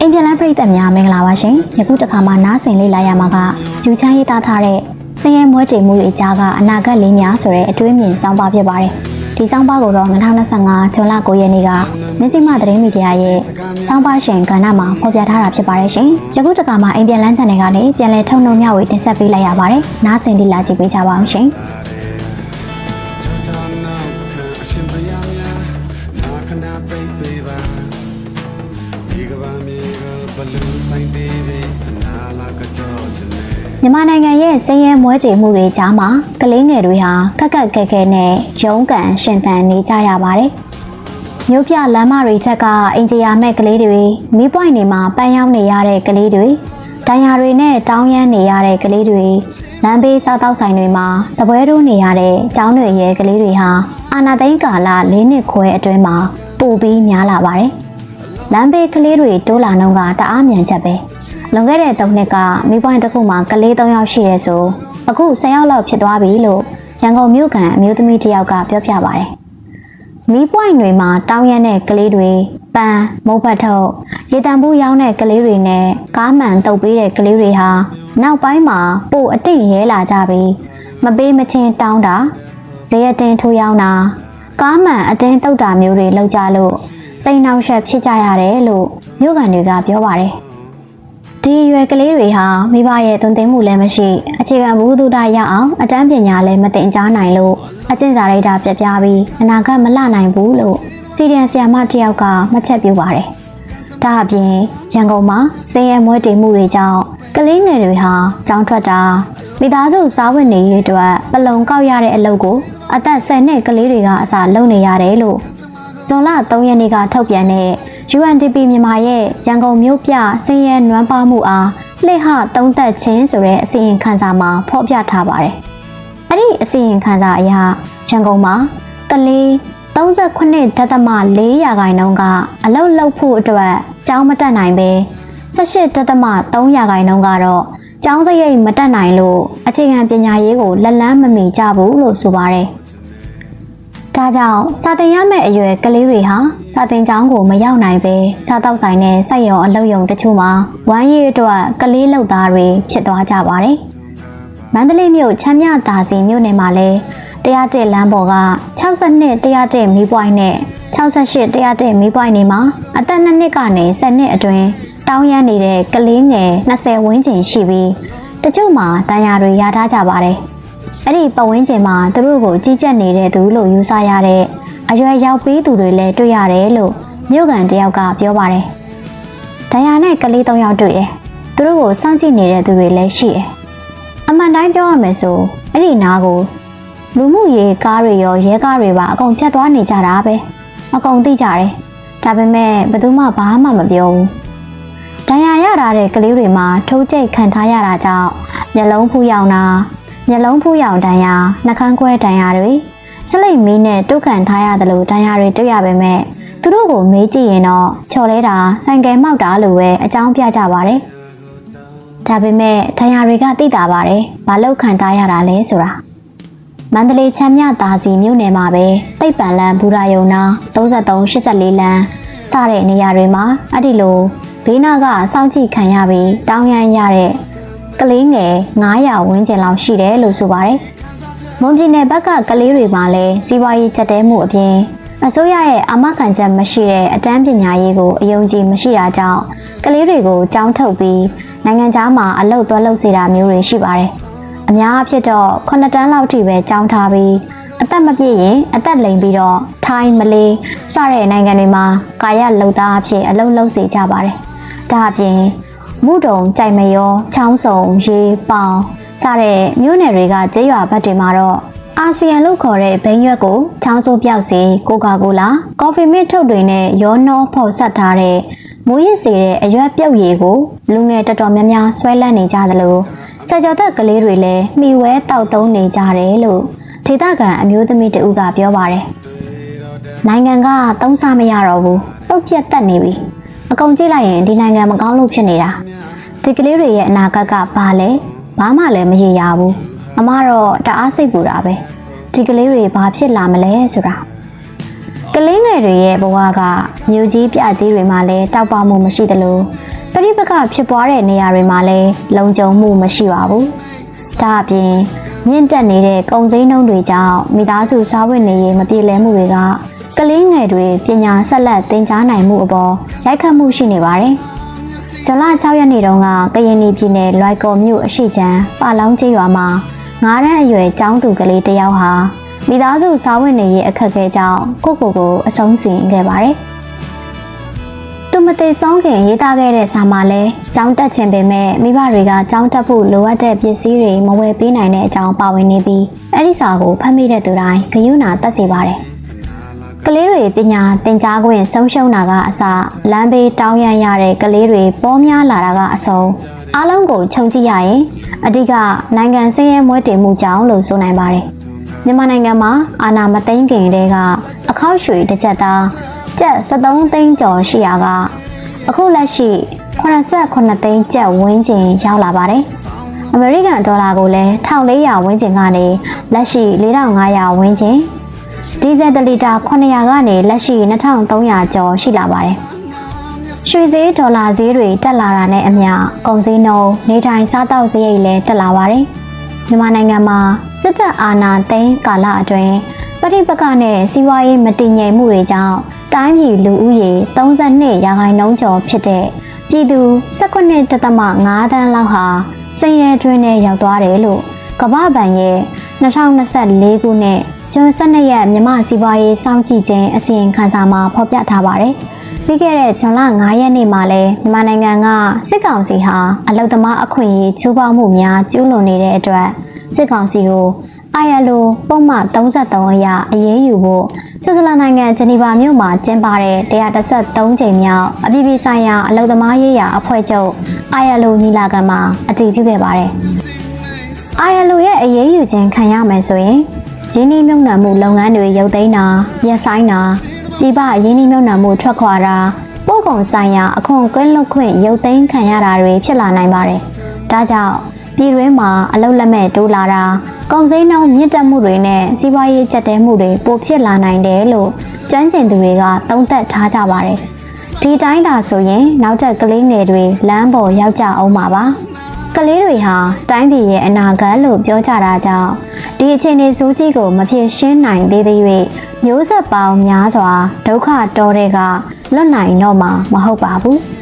အိမ်ပြန်လန်းပြည်သက်များမင်္ဂလာပါရှင်ယခုတစ်ခါမှနားဆင်လေးလာရမှာကဂျူချမ်းရေးသားထားတဲ့စင်ရဲမွဲတေမှုတွေကြားကအနာဂတ်လေးများဆိုတဲ့အတွေးမြင်စောင်းပါဖြစ်ပါတယ်ဒီစောင်းပါကိုတော့2025ဇွန်လ9ရက်နေ့ကမစ္စည်းမသတင်းမီဒီယာရဲ့စောင်းပါရှင်ကဏ္ဍမှာဖော်ပြထားတာဖြစ်ပါတယ်ရှင်ယခုတစ်ခါမှအိမ်ပြန်လန်းချန်နယ်ကနေပြန်လည်ထုံနှုံမျှဝေတင်ဆက်ပေးလိုက်ရပါတယ်နားဆင်လေးလာကြည့်ပေးကြပါအောင်ရှင် Miga ba miga balloon sign baby, and I like a George and မြန်မာနိုင်ငံရဲ့စည်ရဲမွဲတေမှုတွေကြားမှာကလေးငယ်တွေဟာခက်ခက်ခဲခဲနဲ့ရုန်းကန်ရှင်သန်နေကြရပါတယ်။မြို့ပြလမ်းမတွေထက်ကအင်ဂျီယာမဲ့ကလေးတွေမိပွိုင်တွေမှာပန်းရောက်နေရတဲ့ကလေးတွေတန်ရာတွေနဲ့တောင်းရမ်းနေရတဲ့ကလေးတွေလမ်းဘေးစားတောက်ဆိုင်တွေမှာစပွဲတိုးနေရတဲ့ကျောင်းတွေရဲ့ကလေးတွေဟာအာနာသိန်းကာလ၄နှစ်ခွဲအတွင်းမှာပိုပြီးများလာပါတယ်။ လမ်းဘေးကလေးတွေတိုးလာနှုန်းကတအားမြန်ချက်ပဲ။လွန်ခဲ့တဲ့၃နှစ်ကမိပွိုင်တစ်ခုမှာကလေး၃ယောက်ရှိရဲဆိုအခု၁၀ယောက်လောက်ဖြစ်သွားပြီလို့ရန်ကုန်မြို့ကန်အမျိုးသမီးတစ်ယောက်ကပြောပြပါတယ်။မီးပွိုင်တွေမှာတောင်းရမ်းတဲ့ကလေးတွေပန်းမုတ်ဖတ်ထုတ်ရေတံဘူးရောင်းတဲ့ကလေးတွေနဲ့ကားမှန်တုပ်ပေးတဲ့ကလေးတွေဟာနောက်ပိုင်းမှာပို့အတိတ်ရဲလာကြပြီးမပေးမချင်းတောင်းတာဇေယတင်ထိုးရောင်းတာကားမှန်အတင်းတုပ်တာမျိုးတွေလောက်ကြလို့ စိတ်နှောက်ယှက်ဖြစ်ကြရတယ်လို့မြို့ကန်တွေကပြောပါတယ်။ဒီအရွယ်ကလေးတွေဟာမိဘရဲ့သွန်သင်မှုလည်းမရှိအခြေခံဘုဒ္ဓတာရအောင်အတန်းပညာလည်းမတင်ကြားနိုင်လို့အကျင့်စာရိတ္တာပြပြပြီးအနာဂတ်မလနိုင်ဘူးလို့စီရီယန်ဆီယာမတစ်ယောက်ကမှတ်ချက်ပြုပါတယ်။ဒါအပြင်ရန်ကုန်မှာစည်ရဲမွဲတေမှုတွေကြောင့်ကလေးငယ်တွေဟာကြောင်းထွက်တာမိသားစုစားဝတ်နေရေးအတွက်ပလုံကောက်ရတဲ့အလုပ်ကိုအသက်10နှစ်ကလေးတွေကအစားလုပ်နေရတယ်လို့ ဇွန်လ3ရက်နေ့ကထုတ်ပြန်တဲ့ UNDP မြန်မာရဲ့ရန်ကုန်မြို့ပြစင်ရဲနွမ်းပါမှုအားလှည့်ဟသုံးသက်ခြင်းဆိုတဲ့အစီရင်ခံစာမှာဖော်ပြထားပါတယ်။အဲ့ဒီအစီရင်ခံစာအရရန်ကုန်မှာကလေး38.4ရာခိုင်နှုန်းကအလုတ်လောက်ဖို့အတွက်ကျောင်းမတက်နိုင်ပဲ18.3ရာခိုင်နှုန်းကတော့ကျောင်းစရိတ်မတက်နိုင်လို့အခြေခံပညာရေးကိုလက်လန်းမမီကြဘူးလို့ဆိုပါတယ်။ ဒါကြောင့်စာသင်ရမယ့်အရွယ်ကလေးတွေဟာစာသင်ကျောင်းကိုမရောက်နိုင်ပဲစားတောက်ဆိုင်နဲ့စိုက်ရုံအလုပ်ရုံတချို့မှာဝမ်းရည်အတွက်ကလေးလုပ်သားတွေဖြစ်သွားကြပါတယ်။မန္တလေးမြို့ချမ်းမြသာစီမြို့နယ်မှာလည်းတရားတက်လမ်းပေါ်က62တရားတက်မီးပွိုင်းနဲ့68တရားတက်မီးပွိုင်းတွေမှာအသက်2နှစ်ကနေ10နှစ်အတွင်းတောင်းရမ်းနေတဲ့ကလေးငယ်20ဝန်းကျင်ရှိပြီးတချို့မှာဒဏ်ရာတွေရထားကြပါတယ်။ အဲ့ဒီပတ်ဝန်းကျင်မှာသူတို့ကိုကြီးကြပ်နေတဲ့သူလို့ယူဆရတဲ့အရွယ်ရောက်ပြီးသူတွေလည်းတွေ့ရတယ်လို့မြို့ကန်တယောက်ကပြောပါတယ်။ဒဏ်ရာနဲ့ကလေး၃ယောက်တွေ့တယ်။သူတို့ကိုစောင့်ကြည့်နေတဲ့သူတွေလည်းရှိတယ်။အမှန်တိုင်းပြောရမယ်ဆိုအဲ့ဒီနားကိုလူမှုရေးကားတွေရောရဲကားတွေပါအကုန်ဖြတ်သွားနေကြတာပဲ။အကုန်သိကြတယ်။ဒါပေမဲ့ဘယ်သူမှဘာမှမပြောဘူး။ဒဏ်ရာရတာတဲ့ကလေးတွေမှာထိုးကျိတ်ခံထားရတာကြောင့်မျက်လုံးဖူးရောင်တာ မျက်လုံးဖူးရောင်တန်ရာနှာခမ်းခွဲတန်ရာတွေစလိတ်မီးနဲ့တုတ်ကန်ထားရတယ်လို့တန်ရာတွေတွေ့ရပေမဲ့သူတို့ကိုမေးကြည့်ရင်တော့ချော်လဲတာဆိုင်ကယ်မောက်တာလို့ပဲအကြောင်းပြကြပါတယ်။ဒါပေမဲ့တန်ရာတွေကသိတာပါတယ်။ဘာလို့ခံထားရတာလဲဆိုတာမန္တလေးချမ်းမြသာစီမြို့နယ်မှာပဲတိတ်ပန်လန်းဘူရာယုံနာ3384လမ်းစတဲ့နေရာတွေမှာအဲ့ဒီလိုဘေးနာကစောင့်ကြည့်ခံရပြီးတောင်းရမ်းရတဲ့ ကလေးငယ်900ဝန်းကျင်လောက်ရှိတယ်လို့ဆိုပါတယ်။မွန်ပြည်နယ်ဘက်ကကလေးတွေမှာလည်းစီးပွားရေးကြက်တဲမှုအပြင်အစိုးရရဲ့အာမခံချက်မရှိတဲ့အတန်းပညာရေးကိုအယုံကြည်မရှိတာကြောင့်ကလေးတွေကိုကြောင်းထုတ်ပြီးနိုင်ငံသားမှာအလုပ်သွားလုပ်စေတာမျိုးတွေရှိပါတယ်။အများအဖြစ်တော့9တန်းလောက်ထိပဲကြောင်းထားပြီးအသက်မပြည့်ရင်အသက်လိမ်ပြီးတော့ထိုင်းမလေးစတဲ့နိုင်ငံတွေမှာကာယလုံသားအဖြစ်အလုပ်လုပ်စေကြပါတယ်။ဒါအပြင် မုဒုံကြိုက်မရောချောင်းစုံရေပေါင်စတဲ့မြို့နယ်တွေကကျေးရွာဘက်တွေမှာတော့အာဆီယံလို့ခေါ်တဲ့ဘိန်းရွက်ကိုချောင်းစိုးပြောက်စီကိုကာကိုလာကော်ဖီမစ်ထုတ်တွေနဲ့ရောနှောဖော်ဆက်ထားတဲ့မူရစ်စေတဲ့အရွက်ပြုတ်ရည်ကိုလူငယ်တော်တော်များများဆွဲလန်းနေကြသလိုစကြသက်ကလေးတွေလည်းမှီဝဲတောက်သုံးနေကြတယ်လို့ဒေသခံအမျိုးသမီးတဦးကပြောပါတယ်နိုင်ငံကသုံးစားမရတော့ဘူးစုပ်ပြတ်တက်နေပြီ အကုန်ကြည့်လိုက်ရင်ဒီနိုင်ငံမကောင်းလို့ဖြစ်နေတာဒီကလေးတွေရဲ့အနာဂတ်ကဘာလဲဘာမှလည်းမရေရာဘူးအမတော့တအားစိတ်ပူတာပဲဒီကလေးတွေဘာဖြစ်လာမလဲဆိုတာကကလေးငယ်တွေရဲ့ဘဝကမြို့ကြီးပြကြီးတွေမှာလည်းတောက်ပမှုမရှိသလိုပြိပကဖြစ်ပွားတဲ့နေရာတွေမှာလည်းလုံခြုံမှုမရှိပါဘူး။ဒါအပြင်မြင့်တက်နေတဲ့ကုန်စည်နှုန်းတွေကြောင့်မိသားစုစားဝတ်နေရေးမပြေလည်မှုတွေက ကလေးငယ်တွေပညာဆက်လက်သင်ကြားနိုင်မှုအပေါ်ရိုက်ခတ်မှုရှိနေပါတယ်။ဇွန်လ6ရက်နေ့တုန်းကကရင်ပြည်နယ်လွိုက်ကော်မြို့အရှိချမ်းပါလောင်းကျေးရွာမှာငါးရန်အရွယ်ကျောင်းသူကလေးတစ်ယောက်ဟာမိသားစုစားဝတ်နေရေးအခက်အခဲကြောင့်ကိုကိုကိုအဆုံးစီရင်ခဲ့ပါတယ်။သူမသိဆုံးခင်ရေးသားခဲ့တဲ့စာမှာလဲကျောင်းတက်ခြင်းပေမဲ့မိဘတွေကကျောင်းတက်ဖို့လိုအပ်တဲ့ပစ္စည်းတွေမဝယ်ပေးနိုင်တဲ့အကြောင်းပါဝင်နေပြီးအဲ့ဒီစာကိုဖတ်မိတဲ့သူတိုင်းဂယုဏာတက်စေပါတယ်။ ကလေးတွေပညာသင်ကြားခွင့်ဆုံးရှုံးတာကအစလမ်းဘေးတောင်းရမ်းရတဲ့ကလေးတွေပေါ်များလာတာကအဆုံးအားလုံးကိုခြုံကြည့်ရရင်အဓိကနိုင်ငံစင်းရဲမွဲတေမှုကြောင့်လို့ဆိုနိုင်ပါတယ်။မြန်မာနိုင်ငံမှာအာဏာမသိမ်းခင်တည်းကအခောက်ရွှေတစ်ချက်သားကျပ်73သိန်းကျော်ရှိရာကအခုလက်ရှိ89သိန်းကျပ်ဝန်းကျင်ရောက်လာပါတယ်။အမေရိကန်ဒေါ်လာကိုလည်း1400ဝန်းကျင်ကနေလက်ရှိ4500ဝန်းကျင် ဒီဇယ်တစ်လီတာ900ကနေလက်ရှိ2300ကျော်ရှိလာပါတယ်။ရွှေဈေးဒေါ်လာဈေးတွေတက်လာတာနဲ့အမျှကုန်စည်နှုန်းနေထိုင်စားသောက်စရိတ်လည်းတက်လာပါတယ်။မြန်မာနိုင်ငံမှာစစ်တပ်အာဏာသိမ်းကာလအတွင်းပဋိပက္ခနဲ့စီးပွားရေးမတည်ငြိမ်မှုတွေကြောင့်တိုင်းပြည်လူဦးရေ32ရာခိုင်နှုန်းကျော်ဖြစ်တဲ့ပြည်သူ19.5တန်းလောက်ဟာစင်ရဲတွင်းနဲ့ရောက်သွားတယ်လို့ကမ္ဘာ့ဘဏ်ရဲ့2024ခုနှစ် ဇွန်12ရက်မြမစီးပွားရေးစောင့်ကြည့်ခြင်းအစီရင်ခံစာမှာဖော်ပြထားပါတယ်။ပြီးခဲ့တဲ့ဇွန်လ9ရက်နေ့မှာလဲမြန်မာနိုင်ငံကစစ်ကောင်စီဟာအလုသမားအခွင့်အရေးချိုးဖောက်မှုများကျူးလွန်နေတဲ့အတွက်စစ်ကောင်စီကို ILO ပုံမှန်33အရအရေးယူဖို့ဆွစ်ဇာလန်နိုင်ငံဂျနီဗာမြို့မှာကျင်းပတဲ့133ကြိမ်မြောက်အပြည်ပြည်ဆိုင်ရာအလုံသမားရေးရာအဖွဲ့ချုပ် ILO ညီလာခံမှာအတည်ပြုခဲ့ပါတယ်။ ILO ရဲ့အရေးယူခြင်းခံရမယ်ဆိုရင် ရင်းနှီးမြှုပ်နှံမှုလုပ်ငန်းတွေရုပ်သိမ်းတာရပ်ဆိုင်းတာပြည်ပရင်းနှီးမြှုပ်နှံမှုထွက်ခွာတာပို့ကုန်ဆိုင်ရာအခွန်ကွင်းလွတ်ခွင့်ရုပ်သိမ်းခံရတာတွေဖြစ်လာနိုင်ပါတယ်။ဒါကြောင့်ပြည်တွင်းမှာအလုတ်လက်မဲ့တိုးလာတာကုန်စည်နှုန်းမြင့်တက်မှုတွေနဲ့စီးပွားရေးကျက်တဲမှုတွေပိုဖြစ်လာနိုင်တယ်လို့ကျန်းကျင်သူတွေကသုံးသပ်ထားကြပါတယ်။ဒီတိုင်းသာဆိုရင်နောက်ထပ်ကလေးငယ်တွေလမ်းပေါ်ရောက်ကြအောင်ပါပါ။ကလေးတွေဟာတိုင်းပြည်ရဲ့အနာဂတ်လို့ပြောကြတာကြောင့် ဒီအခြေအနေဆိုးကြီးကိုမဖြစ်ရှင်းနိုင်သေးသေး၍မျိုးဆက်ပေါင်းများစွာဒုက္ခတော်တွေကလွတ်နိုင်တော့မှာမဟုတ်ပါဘူး။